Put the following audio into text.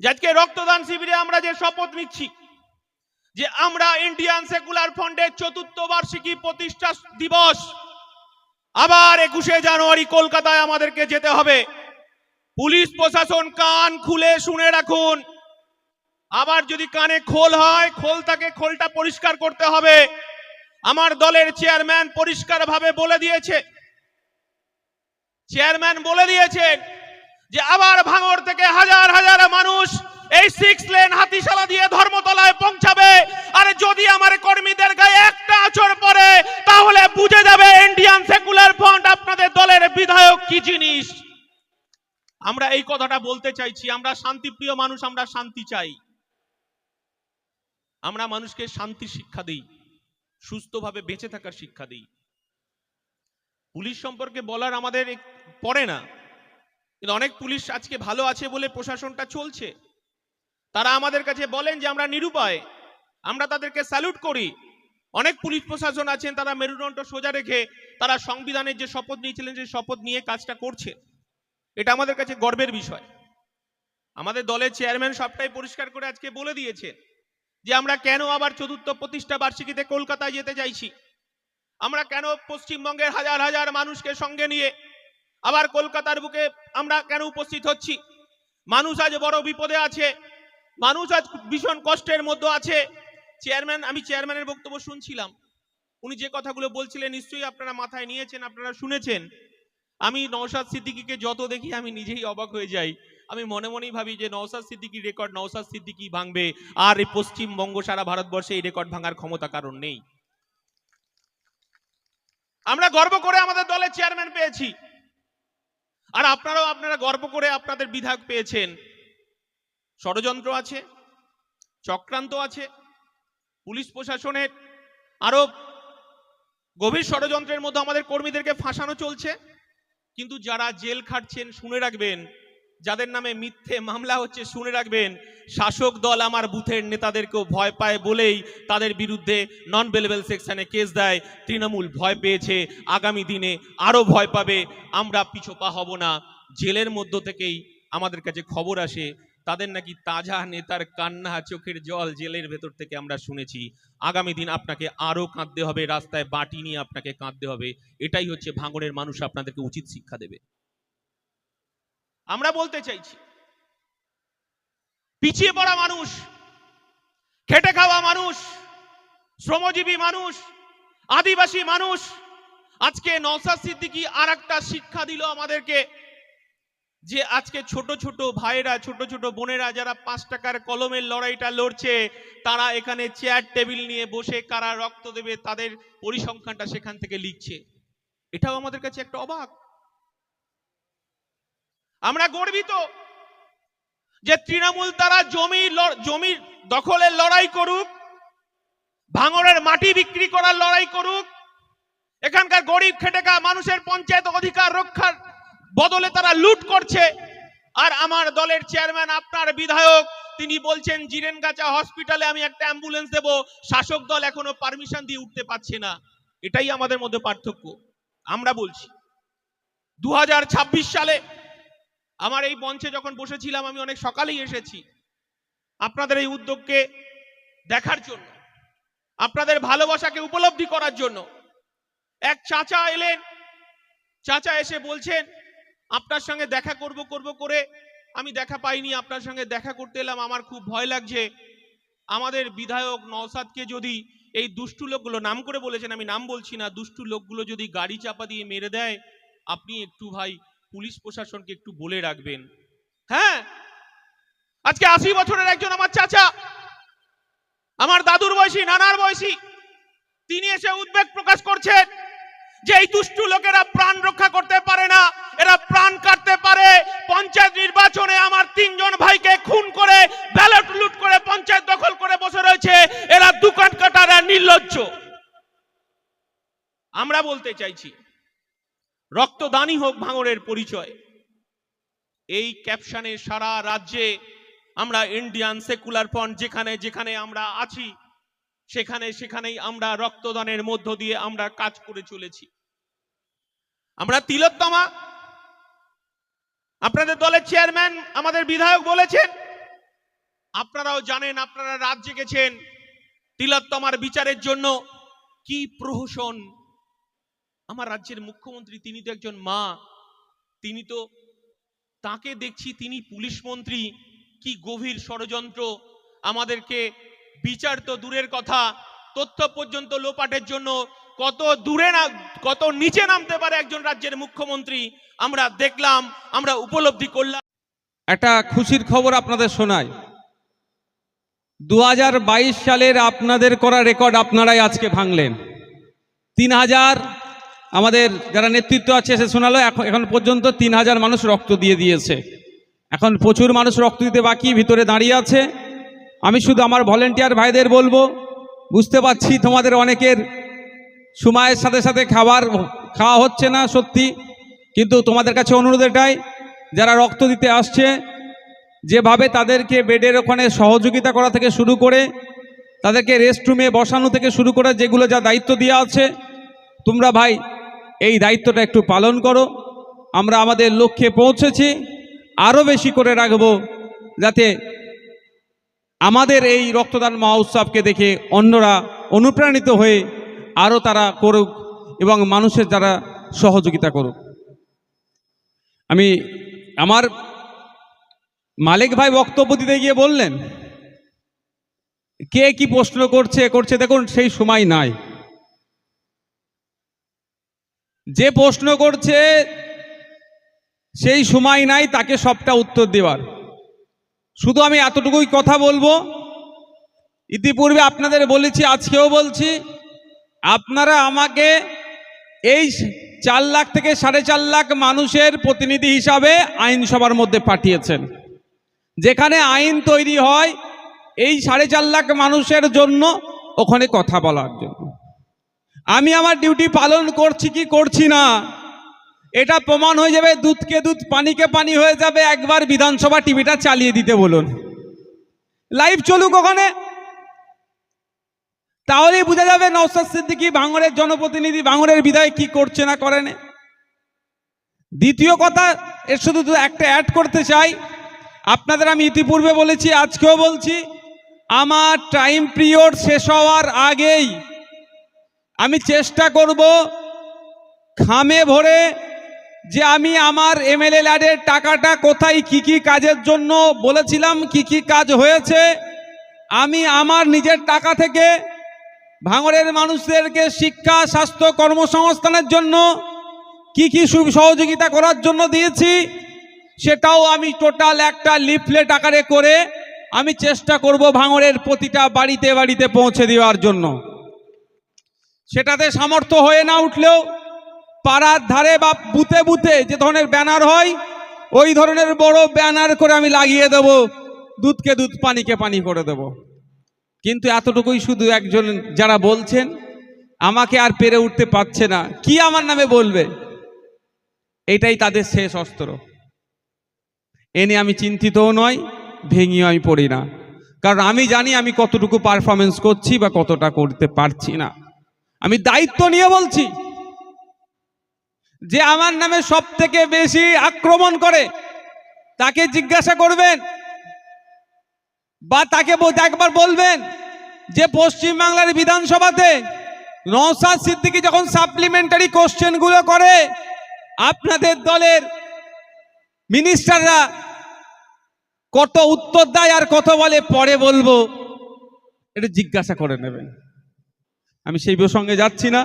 আজকে রক্তদান শিবিরে আমরা যে শপথ নিচ্ছি, যে আমরা ইন্ডিয়ান সেকুলার ফ্রন্টের চতুর্থ বার্ষিকী প্রতিষ্ঠা দিবস আবার একুশে জানুয়ারি কলকাতায় আমাদেরকে যেতে হবে। পুলিশ প্রশাসন কান খুলে শুনে রাখুন। আবার যদি কানে খোল হয় খোলটাকে খোলটা পরিষ্কার করতে হবে। আমার দলের চেয়ারম্যান পরিষ্কারভাবে বলে দিয়েছে। চেয়ারম্যান বলে দিয়েছেন যে আবার ভাঙড় থেকে হাজার হাজার মানুষ এই সিক্স লেন হাতিশালা দিয়ে ধর্মতলায় পৌঁছাবে। আর যদি আমার কর্মীদের গায়ে একটা আচর পড়ে, তাহলে বুঝে যাবে ইন্ডিয়ান সেকুলার ফ্রন্ট আপনাদের দলের বিধায়ক কি জিনিস। আমরা এই কথাটা বলতে চাইছি, আমরা শান্তিপ্রিয় মানুষ, আমরা শান্তি চাই। আমরা মানুষকে শান্তি শিক্ষা দিই, সুস্থভাবে বেঁচে থাকার শিক্ষা দিই। পুলিশ সম্পর্কে বলার আমাদের পড়ে না। কিন্তু অনেক পুলিশ আজকে ভালো আছে বলে প্রশাসনটা চলছে। তারা আমাদের কাছে বলেন যে আমরা নিরুপায়, আমরা তাদেরকে স্যালুট করি। অনেক পুলিশ প্রশাসন আছেন, তারা মেরুদণ্ড সোজা রেখে তারা সংবিধানের যে শপথ নিয়েছিলেন, সেই শপথ নিয়ে কাজটা করছে এটা আমাদের কাছে গর্বের বিষয়। আমাদের দলের চেয়ারম্যান সবটাই পরিষ্কার করে আজকে বলে দিয়েছে যে আমরা কেন আবার চতুর্থ প্রতিষ্ঠা বার্ষিকীতে কলকাতায় যেতে চাইছি? আমরা কেন পশ্চিমবঙ্গের হাজার হাজার মানুষকে সঙ্গে নিয়ে আবার কলকাতার বুকে আমরা কেন উপস্থিত হচ্ছি? মানুষ আজ বড় বিপদে আছে। মানুষ আজ ভীষণ কষ্টের মধ্যে আছে। চেয়ারম্যান, আমি চেয়ারম্যানের বক্তব্য শুনছিলাম। উনি যে কথাগুলো বলছিলেন, নিশ্চয়ই আপনারা মাথায় নিয়েছেন, আপনারা শুনেছেন। আমি নওশাদ সিদ্দিকীকে যত দেখি, আমি নিজেই অবাক হয়ে যাই। আমি মনে মনেই ভাবি যে নওশাদ সিদ্দিকীর রেকর্ড, নওশাদ সিদ্দিকী ভাঙবে। আর এই পশ্চিমবঙ্গ সারা ভারতবর্ষে এই রেকর্ড ভাঙার ক্ষমতা কারণ নেই। আমরা গর্ব করে আমাদের দলের চেয়ারম্যান পেয়েছি। আর আপনারাও আপনারা গর্ব করে আপনাদের বিধায়ক পেয়েছেন। ষড়যন্ত্র আছে, চক্রান্ত আছে, পুলিশ প্রশাসনের আরও গভীর ষড়যন্ত্রের মধ্যে আমাদের কর্মীদেরকে ফাঁসানো চলছে। কিন্তু যারা জেল খাটছেন, শুনে রাখবেন, যাদের নামে মিথ্যে মামলা হচ্ছে, শুনে রাখবেন শাসক দল আমার বুথের নেতাদেরকেও ভয় পায় বলেই তাদের বিরুদ্ধে নন বেলেবেল সেকশনে কেস দেয়। তৃণমূল ভয় পেয়েছে। আগামী দিনে আরও ভয় পাবে। আমরা পিছোপা হব না। জেলের মধ্য থেকেই আমাদের কাছে খবর আসে। তাদের নাকি তাজা নেতার কান্না, চোখের জল জেলের ভেতর থেকে আমরা শুনেছি। আগামী দিন আপনাকে আরও কাঁদতে হবে। রাস্তায় বাটি নিয়ে আপনাকে কাঁদতে হবে। এটাই হচ্ছে ভাঙড়ের মানুষ আপনাদেরকে উচিত শিক্ষা দেবে। আমরা বলতে চাইছি পিছিয়ে পড়া মানুষ, খেটে খাওয়া মানুষ, শ্রমজীবী মানুষ, আদিবাসী মানুষ। আজকে নওসাদ সিদ্দিকী আর একটা শিক্ষা দিল আমাদেরকে যে আজকে ছোট ছোট ভাইয়েরা, ছোট ছোট বোনেরা যারা পাঁচ টাকার কলমের লড়াইটা লড়ছে, তারা এখানে চেয়ার টেবিল নিয়ে বসে কারা রক্ত দেবে তাদের পরিসংখ্যানটা সেখান থেকে লিখছে। এটাও আমাদের কাছে একটা অবাক। আমরা গর্বিত যে তৃণমূল তারা জমি জমির দখলের লড়াই করুক ভাঙড়ের মাটি বিক্রি করার লড়াই করুক, এখানকার গরিব খেটেকা মানুষের পঞ্চায়েত অধিকার রক্ষার বদলে তারা লুট করছে। আর আমার দলের চেয়ারম্যান, আপনার বিধায়ক, তিনি বলছেন, জিরেন জিরেনগাছা হসপিটালে আমি একটা অ্যাম্বুলেন্স দেব। শাসক দল এখনও পারমিশন দিয়ে উঠতে পারছে না। এটাই আমাদের মধ্যে পার্থক্য। আমরা বলছি দু হাজার ছাব্বিশ সালে আমার এই মঞ্চে যখন বসেছিলাম, আমি অনেক সকালেই এসেছি আপনাদের এই উদ্যোগকে দেখার জন্য, আপনাদের ভালোবাসাকে উপলব্ধি করার জন্য। এক চাচা এলেন, চাচা এসে বলছেন, আপনার সঙ্গে দেখা করব করব করে, আমি দেখা পাইনি, আপনার সঙ্গে দেখা করতে এলাম, আমার খুব ভয় লাগছে। আমাদের বিধায়ক নওসাদকে যদি এই দুষ্টু লোকগুলো, নাম করে বলেছেন, আমি নাম বলছি না, দুষ্টু লোকগুলো যদি গাড়ি চাপা দিয়ে মেরে দেয়, আপনি একটু ভাই পুলিশ প্রশাসনকে একটু বলে রাখবেন। হ্যাঁ। আজকে আশি বছরের একজন আমার চাচা। আমার দাদুর বয়সী, নানার বয়সী, তিনি এসে উদ্বেগ প্রকাশ করছেন যে এই দুষ্টু লোকেরা প্রাণ রক্ষা করতে পারে না। এরা প্রাণ কাটতে পারে। পঞ্চায়েত নির্বাচনে আমার তিনজন ভাইকে খুন করে, ব্যালট লুট করে পঞ্চায়েত দখল করে বসে রয়েছে। এরা দোকান কাটারা নির্লজ্জ। আমরা বলতে চাইছি রক্তদানই হোক ভাঙড়ের পরিচয়। এই ক্যাপশনে সারা রাজ্যে আমরা ইন্ডিয়ান সেকুলার ফ্রন্ট যেখানে যেখানে আমরা আছি, সেখানে সেখানেই আমরা রক্তদানের মধ্য দিয়ে আমরা কাজ করে চলেছি। আমরা তিলোত্তমা, আপনাদের দলের চেয়ারম্যান আমাদের বিধায়ক বলেছেন, আপনারাও জানেন, আপনারা রাত জেগেছেন তিলোত্তমার বিচারের জন্য কি প্রহসন আমার রাজ্যের মুখ্যমন্ত্রী, তিনি তো একজন মা, তিনি তো তাকে দেখছি, তিনি পুলিশ মন্ত্রী, কি গভীর ষড়যন্ত্র। আমাদেরকে বিচার তো দূরের কথা, তথ্য পর্যন্ত লোপাটের জন্য কত দূরে না, কত নিচে নামতে পারে একজন রাজ্যের মুখ্যমন্ত্রী, আমরা দেখলাম, আমরা উপলব্ধি করলাম। একটা খুশির খবর আপনাদের শোনাই। দু সালের আপনাদের করা রেকর্ড আপনারাই আজকে ভাঙলেন। তিন হাজার আমাদের যারা নেতৃত্ব আছে, সে শোনালো, এখন এখন পর্যন্ত তিন হাজার মানুষ রক্ত দিয়ে দিয়েছে। এখন প্রচুর মানুষ রক্ত দিতে বাকি, ভিতরে দাঁড়িয়ে আছে। আমি শুধু আমার ভলেন্টিয়ার ভাইদের বলব, বুঝতে পারছি তোমাদের অনেকের সময়ের সাথে সাথে খাবার, খাওয়া হচ্ছে না সত্যি, কিন্তু তোমাদের কাছে অনুরোধ এটাই, যারা রক্ত দিতে আসছে, যেভাবে তাদেরকে বেডের ওখানে সহযোগিতা করা থেকে শুরু করে, তাদেরকে রেস্টরুমে বসানো থেকে শুরু করে, যেগুলো যা দায়িত্ব দেওয়া আছে, তোমরা ভাই এই দায়িত্বটা একটু পালন করো। আমরা আমাদের লক্ষ্যে পৌঁছেছি। আরও বেশি করে রাখব যাতে আমাদের এই রক্তদান মহোৎসবকে দেখে অন্যরা অনুপ্রাণিত হয়ে আরও তারা করুক এবং মানুষের যারা সহযোগিতা করুক। আমি আমার মালিক ভাই বক্তব্য দিতে গিয়ে বললেন, কে কি প্রশ্ন করছে করছে? দেখুন, সেই সময় নাই। যে প্রশ্ন করছে, সেই সময় নাই তাকে সবটা উত্তর দেওয়ার। শুধু আমি এতটুকুই কথা বলব। ইতিপূর্বে আপনাদের বলেছি, আজকেও বলছি, আপনারা আমাকে এই চার লাখ থেকে সাড়ে চার লাখ মানুষের প্রতিনিধি হিসাবে আইনসভার মধ্যে পাঠিয়েছেন। যেখানে আইন তৈরি হয় এই সাড়ে চার লাখ মানুষের জন্য ওখানে কথা বলার জন্য। আমি আমার ডিউটি পালন করছি কি করছি না? এটা প্রমাণ হয়ে যাবে, দুধকে দুধ, পানিকে পানি হয়ে যাবে, একবার বিধানসভা টিভিটা চালিয়ে দিতে বলুন। লাইভ চলুক ওখানে। তাহলেই বোঝা যাবে নৌসাদ সিদ্দিকি ভাঙড়ের জনপ্রতিনিধি ভাঙড়ের বিধায়ক কি করছে না করেন। দ্বিতীয় কথা, এর শুধু একটা অ্যাড করতে চাই। আপনাদের আমি ইতিপূর্বে বলেছি, আজকেও বলছি, আমার টাইম পিরিয়ড শেষ হওয়ার আগেই আমি চেষ্টা করব খামে ভরে যে আমি আমার এমএলএ ল্যাডের টাকাটা কোথায়, কি কি কাজের জন্য বলেছিলাম, কি কি কাজ হয়েছে, আমি আমার নিজের টাকা থেকে ভাঙড়ের মানুষদেরকে শিক্ষা, স্বাস্থ্য, কর্মসংস্থানের জন্য কি কি সহযোগিতা করার জন্য দিয়েছি, সেটাও আমি টোটাল একটা লিফলেট আকারে করে আমি চেষ্টা করব ভাঙড়ের প্রতিটা বাড়িতে বাড়িতে পৌঁছে দেওয়ার জন্য। সেটাতে সামর্থ্য হয়ে না উঠলেও পাড়ার ধারে বা বুতে বুতে যে ধরনের ব্যানার হয়, ওই ধরনের বড় ব্যানার করে আমি লাগিয়ে দেব, দুধকে দুধ, পানিকে পানি করে দেব। কিন্তু এতটুকুই শুধু একজন যারা বলছেন, আমাকে আর পেরে উঠতে পারছে না। কি আমার নামে বলবে? এটাই তাদের শেষ অস্ত্র। এ নিয়ে আমি চিন্তিতও নয় ভেঙেও আমি পড়ি না। কারণ আমি জানি আমি কতটুকু পারফরমেন্স করছি বা কতটা করতে পারছি না। আমি দায়িত্ব নিয়ে বলছি যে আমার নামে সব থেকে বেশি আক্রমণ করে, তাকে জিজ্ঞাসা করবেন বা তাকে একবার বলবেন যে পশ্চিমবাংলার বিধানসভাতে নওসাদ সিদ্দিকি যখন সাপ্লিমেন্টারি কোশ্চেনগুলো করে, আপনাদের দলের মিনিস্টাররা কত উত্তর দেয় আর কত বলে পরে বলব, এটা জিজ্ঞাসা করে নেবেন। আমি সেই প্রসঙ্গে যাচ্ছি না।